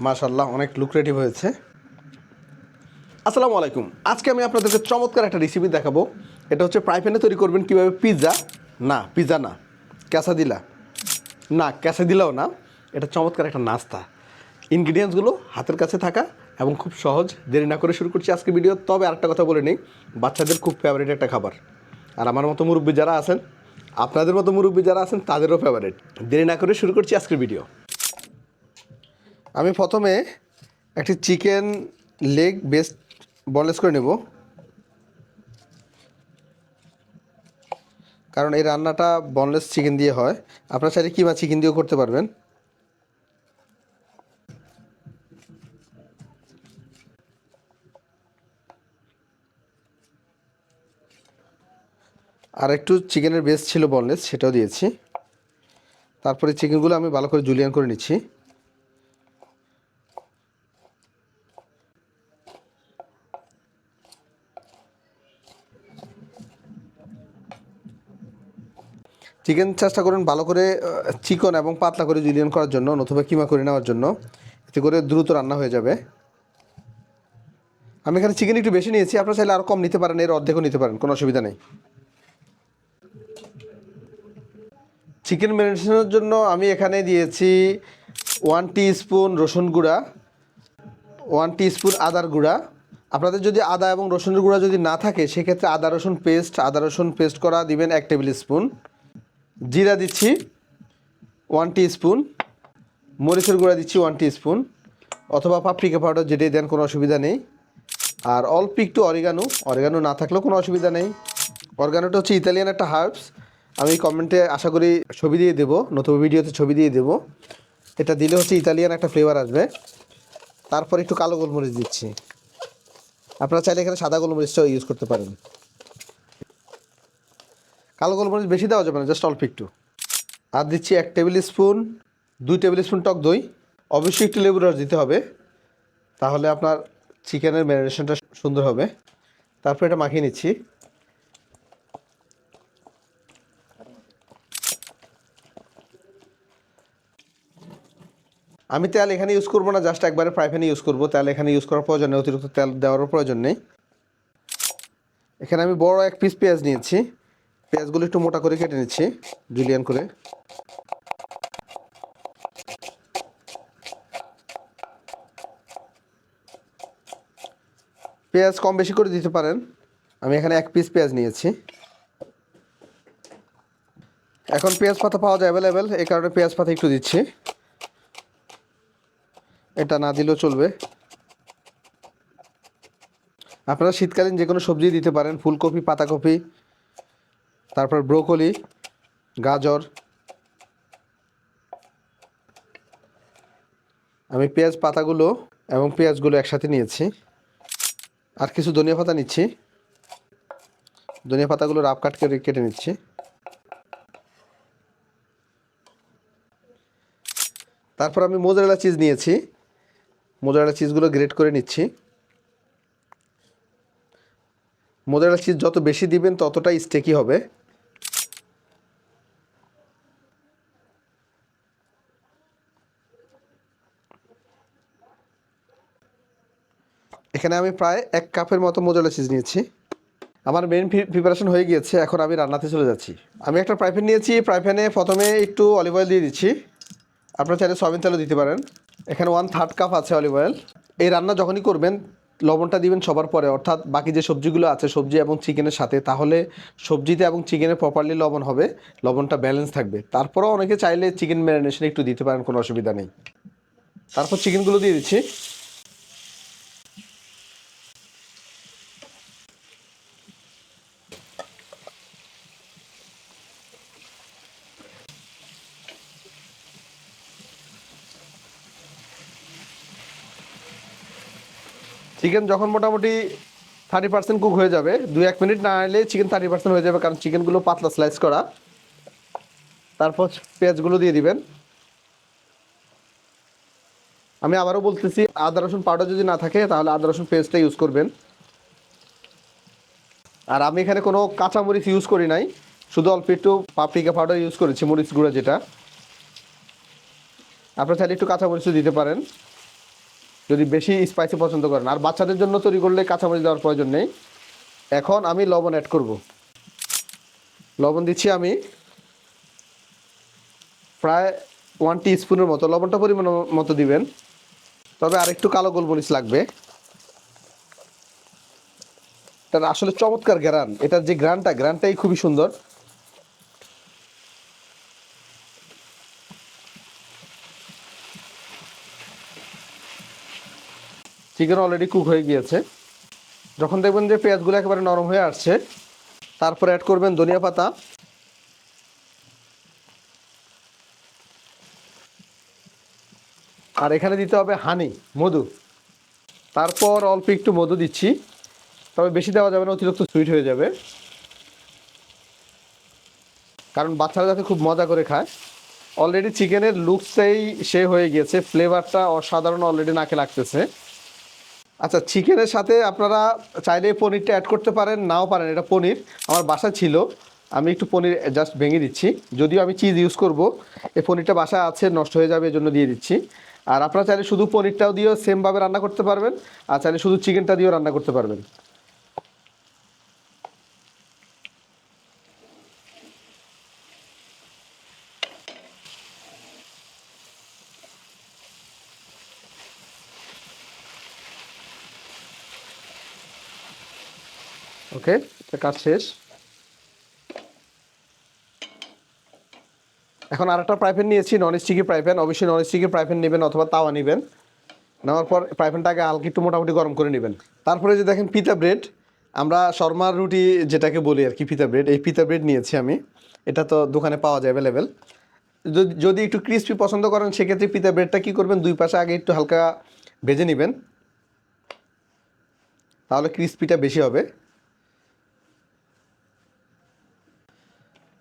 মাশাল্লাহ অনেক লুক্রেটিভ হয়েছে। আসসালামু আলাইকুম। আজকে আমি আপনাদেরকে চমৎকার একটা রেসিপি দেখাবো। এটা হচ্ছে ফ্রাই প্যানে তৈরি করবেন কীভাবে? পিৎজা না পিৎজা না। ক্যাসাদিলা না ক্যাসাদিলাও না। এটা চমৎকার একটা নাস্তা। ইনগ্রিডিয়েন্টসগুলো হাতের কাছে থাকা এবং খুব সহজ। দেরি না করে শুরু করছি আজকে ভিডিও তবে আরেকটা কথা বলে নিই, বাচ্চাদের খুব ফেভারিট একটা খাবার। আর আমার মতো মুরব্বী যারা আছেন, আপনাদের মতো মুরব্বী যারা আছেন, তাদেরও ফেভারিট দেরি না করে শুরু করছি আজকের ভিডিও আমি প্রথমে একটি চিকেন লেগ বেস্ট বনলেস করে নেব। কারণ এই রান্নাটা বনলেস চিকেন দিয়ে হয়। আপনারা চাইলে কিমা চিকেন দিয়েও করতে পারবেন। আর একটু চিকেনের বেস ছিল বনলেস সেটাও দিয়েছি। তারপরে চিকেনগুলো আমি ভালো করে জুলিয়ান করে নিচ্ছি। চিকেন চেষ্টা করুন, ভালো করে চিকন এবং পাতলা করে জুলিয়ান করার জন্য, নতুবা কিমা করে নেওয়ার জন্য। এতে করে দ্রুত রান্না হয়ে যাবে। আমি এখানে চিকেন একটু বেশি নিয়েছি, আপনারা চাইলে আরও কম নিতে পারেন, এর অর্ধেকও নিতে পারেন, কোনো অসুবিধা নেই। চিকেন ম্যারিনেশনের জন্য আমি এখানে দিয়েছি ওয়ান স্পুন রসুন গুঁড়া ওয়ান স্পুন আদার গুঁড়া। আপনাদের যদি আদা এবং রসুনের গুঁড়া যদি না থাকে, সেক্ষেত্রে আদা রসুন পেস্ট আদা রসুন পেস্ট করা, দিবেন এক টেবিল স্পুন জিরা দিচ্ছি ওয়ান স্পুন মরিচের গুঁড়া দিচ্ছি ওয়ান স্পুন অথবা পাপরিকা পাউডার যেটাই দেন কোনো অসুবিধা নেই। আর অল্প একটু অরিগানো অরিগানো না থাকলেও কোনো অসুবিধা নেই। অর্গানোটা হচ্ছে ইতালিয়ান একটা হার্বস আমি কমেন্টে আশা করি ছবি দিয়ে দেবো, নতুন ভিডিওতে ছবি দিয়ে দেবো। এটা দিলে হচ্ছে ইতালিয়ান একটা ফ্লেভার আসবে। তারপর একটু কালো গোলমরিচ দিচ্ছি। আপনারা চাইলে এখানে সাদা গোলমরিচটাও ইউজ করতে পারেন। কালো গোলমরিচ বেশি দেওয়া যাবে না জাস্ট অল্প একটু। আর দিচ্ছি এক টেবিল স্পুন, দুই টেবিল স্পুন টক দই। অবশ্যই একটু লেবুর রস দিতে হবে। তাহলে আপনার চিকেনের ম্যারিনেশনটা সুন্দর হবে। তারপর এটা মাখিয়ে নিচ্ছি। আমি তেল এখানে ইউজ করব না জাস্ট একবারে ফ্রাই প্যানে ইউজ করব। তেল এখানে ইউজ করার প্রয়োজন নেই, অতিরিক্ত তেল দেওয়ারও প্রয়োজন নেই। এখানে আমি বড় এক পিস পেঁয়াজ নিয়েছি। পেঁয়াজগুলো একটু মোটা করে কেটে নিচ্ছি জুলিয়ান করে। পেঁয়াজ কম বেশি করে দিতে পারেন। আমি এখানে এক পিস পেঁয়াজ নিয়েছি। এখন পেঁয়াজ পাতা পাওয়া যায় অ্যাভেলেবেল এই কারণে পেঁয়াজ পাতা একটু দিচ্ছি। এটা না দিলেও চলবে। আপনারা শীতকালীন যে কোনো সবজি দিতে পারেন, ফুলকপি, পাতাকপি তারপর ব্রোকলি, গাজর। আমি পেঁয়াজ পাতাগুলো এবং পেঁয়াজগুলো একসাথে নিয়েছি। আর কিছু ধনিয়া পাতা নিচ্ছি। ধনিয়া পাতাগুলো রাফ কাট করে কেটে নিচ্ছি। তারপর আমি মোজারেলা চিজ নিয়েছি। মোজারেলা চিজগুলো গ্রেট করে নিচ্ছি। মোজারেলা চিজ যত বেশি দিবেন ততটাই স্টেকি হবে। এখানে আমি প্রায় এক কাপের মতো মোজারেলা চিজ নিয়েছি। আমার মেন প্রিপারেশন হয়ে গিয়েছে, এখন আমি রান্নাতে চলে যাচ্ছি। আমি একটা ফ্রাই প্যান নিয়েছি ফ্রাই প্যানে প্রথমে একটু অলিভ অয়েল দিয়ে দিচ্ছি। আপনার চাইলে সয়াবিন তেলও দিতে পারেন। এখানে ওয়ান থার্ড কাপ আছে অলিভ অয়েল এই রান্না যখনই করবেন, লবণটা দিবেন সবার পরে, অর্থাৎ বাকি যে সবজিগুলো আছে, সবজি এবং চিকেনের সাথে, তাহলে সবজিতে এবং চিকেনে প্রপারলি লবণ হবে, লবণটা ব্যালেন্স থাকবে। তারপরেও অনেকে চাইলে চিকেন ম্যারিনেশন একটু দিতে পারেন, কোনো অসুবিধা নেই। তারপর চিকেনগুলো দিয়ে দিচ্ছি। চিকেন যখন মোটামুটি থার্টি পার্সেন্ট কুক হয়ে যাবে দু এক মিনিট না এলে চিকেন থার্টি পার্সেন্ট হয়ে যাবে, কারণ চিকেনগুলো পাতলা স্লাইস করা। তারপর পেঁয়াজগুলো দিয়ে দিবেন। আমি আবারও বলতেছি, আদা, রসুন পাউডার যদি না থাকে, তাহলে আদা, রসুন পেস্টটা ইউজ করবেন। আর আমি এখানে কোনো কাঁচা মরিচ ইউজ করি নাই, শুধু অল্প একটু পাপরিকা পাউডার ইউজ করেছি, মরিচ গুঁড়ো যেটা। আপনার চাইলে একটু কাঁচা মরিচও দিতে পারেন। যদি বেশি স্পাইসি পছন্দ করেন। আর বাচ্চাদের জন্য তৈরি করলে কাঁচামরিচ দেওয়ার প্রয়োজন নেই। এখন আমি লবণ অ্যাড করব। লবণ দিচ্ছি আমি প্রায় ওয়ান টি স্পুনের মতো। লবণটা পরিমাণ মতো দিবেন। তবে আরেকটু কালো গোলমরিচ লাগবে। এটার আসলে চমৎকার গ্রান এটার যে গ্রানটা গ্রানটাই খুবই সুন্দর। চিকেন অলরেডি কুক হয়ে গিয়েছে। যখন দেখবেন যে পেঁয়াজগুলো একেবারে নরম হয়ে আসছে, তারপরে অ্যাড করবেন ধনিয়া পাতা। আর এখানে দিতে হবে হানি মধু। তারপর অল্প একটু মধু দিচ্ছি, তবে বেশি দেওয়া যাবে না, অতিরিক্ত সুইট হয়ে যাবে। কারণ বাচ্চারা যাতে খুব মজা করে খায়। অলরেডি চিকেনের লুকসটাই সে হয়ে গিয়েছে ফ্লেভারটা অসাধারণ অলরেডি নাকে লাগতেছে। আচ্ছা চিকেনের সাথে আপনারা চাইলে পনিরটা অ্যাড করতে পারেন, নাও পারেন, এটা পনির। আমার বাসা ছিল, আমি একটু পনির জাস্ট ভেঙে দিচ্ছি। যদিও আমি চিজ ইউজ করব, এই পনিরটা বাসা আছে, নষ্ট হয়ে যাবে জন্য দিয়ে দিচ্ছি। আর আপনারা চাইলে শুধু পনিরটাও দিয়েও সেমভাবে রান্না করতে পারবেন, আর চাইলে শুধু চিকেনটা দিয়েও রান্না করতে পারবেন। ওকে, এটা কাজ শেষ। এখন আর একটা প্রাইভেট নিয়েছি নন স্টিকি প্রাইভেন অবশ্যই নন স্টিকি প্রাইভেন নেবেন অথবা তাওয়া নেবেন। নেওয়ার পর প্রাইভেনটাকে হালকা একটু মোটামুটি গরম করে নেবেন। তারপরে যে দেখেন পিতা ব্রেড আমরা শর্মার রুটি যেটাকে বলি আর কি পিতা ব্রেড এই পিতা ব্রেড নিয়েছি আমি। এটা তো দোকানে পাওয়া যায় অ্যাভেলেবেল যদি একটু ক্রিস্পি পছন্দ করেন, সেক্ষেত্রে পিতা ব্রেডটা কী করবেন? দুই পাশে আগে একটু হালকা ভেজে নেবেন। তাহলে ক্রিস্পিটা বেশি হবে।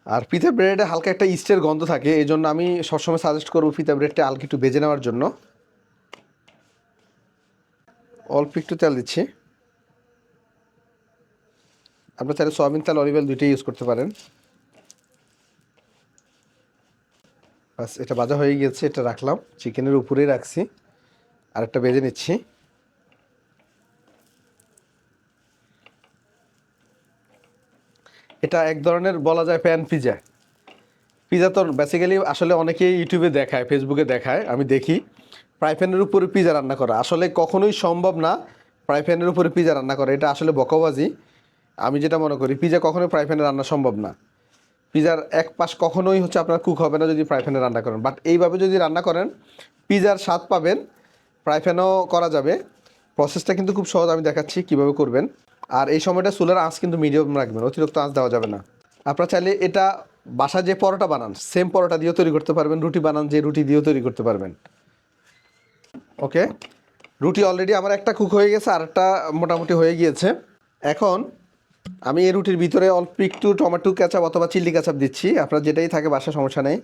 আর পিঠা ব্রেডে হালকা একটা ইস্টের গন্ধ থাকে এই জন্য আমি সবসময় সাজেস্ট করব পিঠা ব্রেডটা হালকা একটু ভেজে নেওয়ার জন্য। অল্প একটু তেল দিচ্ছি। আপনার চাইলে সয়াবিন তেল, অলিভ অয়েল দুইটাই ইউজ করতে পারেন। বাস, এটা ভাজা হয়ে গিয়েছে এটা রাখলাম। চিকেনের উপরেই রাখছি। আর একটা ভেজে নিচ্ছি। এটা এক ধরনের বলা যায় প্যান পিজা পিজা তো বেসিক্যালি আসলে অনেকেই ইউটিউবে দেখায় ফেসবুকে দেখায়, আমি দেখি। ফ্রাই প্যানের উপরে পিজা রান্না করা। আসলে কখনোই সম্ভব না ফ্রাই প্যানের উপরে পিজা রান্না করা। এটা আসলে বকবাজি। আমি যেটা মনে করি পিজা কখনোই ফ্রাই প্যানে রান্না সম্ভব না। পিজার এক পাশ কখনোই হচ্ছে আপনার কুক হবে না যদি ফ্রাই প্যানে রান্না করেন। বাট এইভাবে যদি রান্না করেন পিজার স্বাদ পাবেন। ফ্রাই করা যাবে। প্রসেসটা কিন্তু খুব সহজ, আমি দেখাচ্ছি কীভাবে করবেন। আর এই সময়টা চুলের আঁচ কিন্তু মিডিয়াম রাখবেন, অতিরিক্ত আঁচ দেওয়া যাবে না। আপনারা চাইলে এটা বাসা যে পরোটা বানান সেম পরোটা দিয়েও তৈরি করতে পারবেন, রুটি বানান যে রুটি দিয়েও তৈরি করতে পারবেন। ওকে রুটি অলরেডি আমার একটা কুক হয়ে গেছে, আর একটা মোটামুটি হয়ে গিয়েছে। এখন আমি এই রুটির ভিতরে অল্প একটু টমেটো কেচাপ অথবা চিল্লি কেচাপ দিচ্ছি। আপনার যেটাই থাকে বাসা সমস্যা নেই।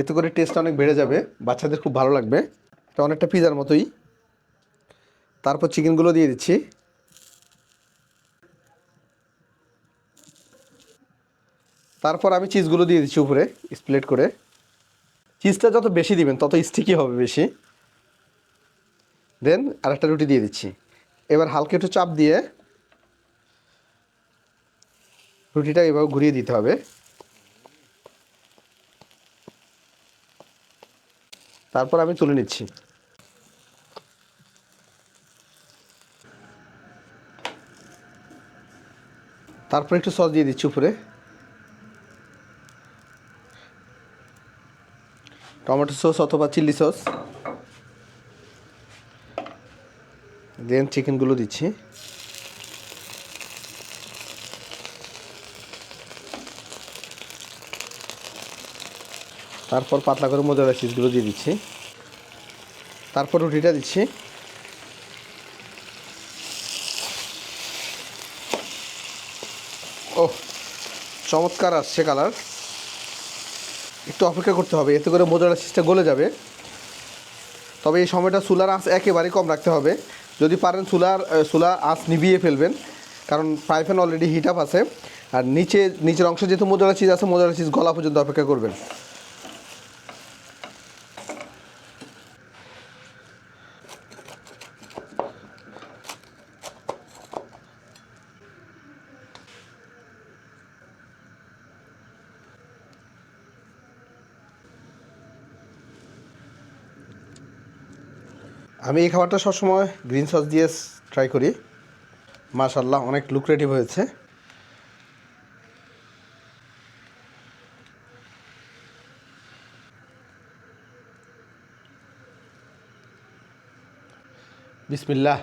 এতে করে টেস্ট অনেক বেড়ে যাবে, বাচ্চাদের খুব ভালো লাগবে। এটা অনেকটা পিজার মতোই। তারপর চিকেনগুলো দিয়ে দিচ্ছি। তারপর আমি চিজগুলো দিয়ে দিচ্ছি উপরে, স্প্লেট করে। চিজটা যত বেশি দিবেন, তত স্টিকি হবে বেশি। দেন আরেকটা রুটি দিয়ে দিচ্ছি। এবার হালকা একটু চাপ দিয়ে রুটিটা এভাবে ঘুরিয়ে দিতে হবে। তারপর আমি তুলে নিচ্ছি। তারপর একটু সস দিয়ে দিচ্ছি উপরে। টমেটো সস অথবা চিলি সস। দেন চিকেনগুলো দিচ্ছি। তারপর পাতলা করে মোজারা চিজগুলো দিয়ে দিচ্ছি। তারপর রুটিটা দিচ্ছি। চমৎকার আসছে কালার। একটু অপেক্ষা করতে হবে, এতে করে মোজাটা চিজটা গলে যাবে। তবে এই সময়টা চুলার আঁচ একেবারেই কম রাখতে হবে। যদি পারেন চুলার সোলার চুলা আঁচ নিভিয়ে ফেলবেন, কারণ ফ্রাই অলরেডি হিট আপ আছে। আর নিচে, নিচের অংশ যেহেতু মোজারা চিজ আছে মোজারা চিজ গলা পর্যন্ত অপেক্ষা করবেন। আমি এই খাবারটা সবসময় গ্রিন সস দিয়ে ট্রাই করি। মাশাল্লাহ অনেক লুক্রেটিভ হয়েছে। বিসমিল্লাহ।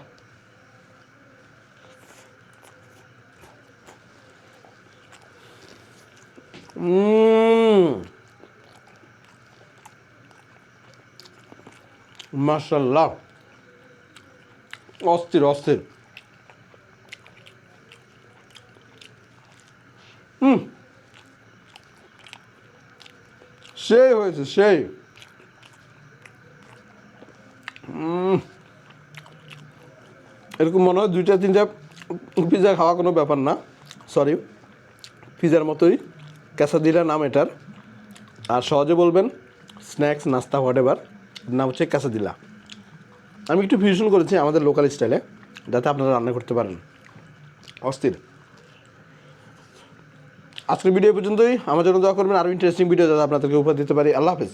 উম। মাশাল্লাহ অস্থির অস্থির। হুম। সেই হয়েছে, সেই। এরকম মনে হয় দুইটা, তিনটা পিজা খাওয়া কোনো ব্যাপার না। সরি পিজার মতোই। ক্যাসাদিলা নাম এটার। আর সহজে বলবেন স্ন্যাক্স নাস্তা হোয়াট এভার নাম হচ্ছে ক্যাসাদিলা আমি একটু ফিউশন করেছি আমাদের লোকাল স্টাইলে যাতে আপনারা রান্না করতে পারেন। অস্থির। আজকের ভিডিও পর্যন্তই। আমার জন্য দোয়া করবেন। আরও ইন্টারেস্টিং ভিডিও যাতে আপনাদেরকে উপহার দিতে পারি। আল্লাহ হাফেজ।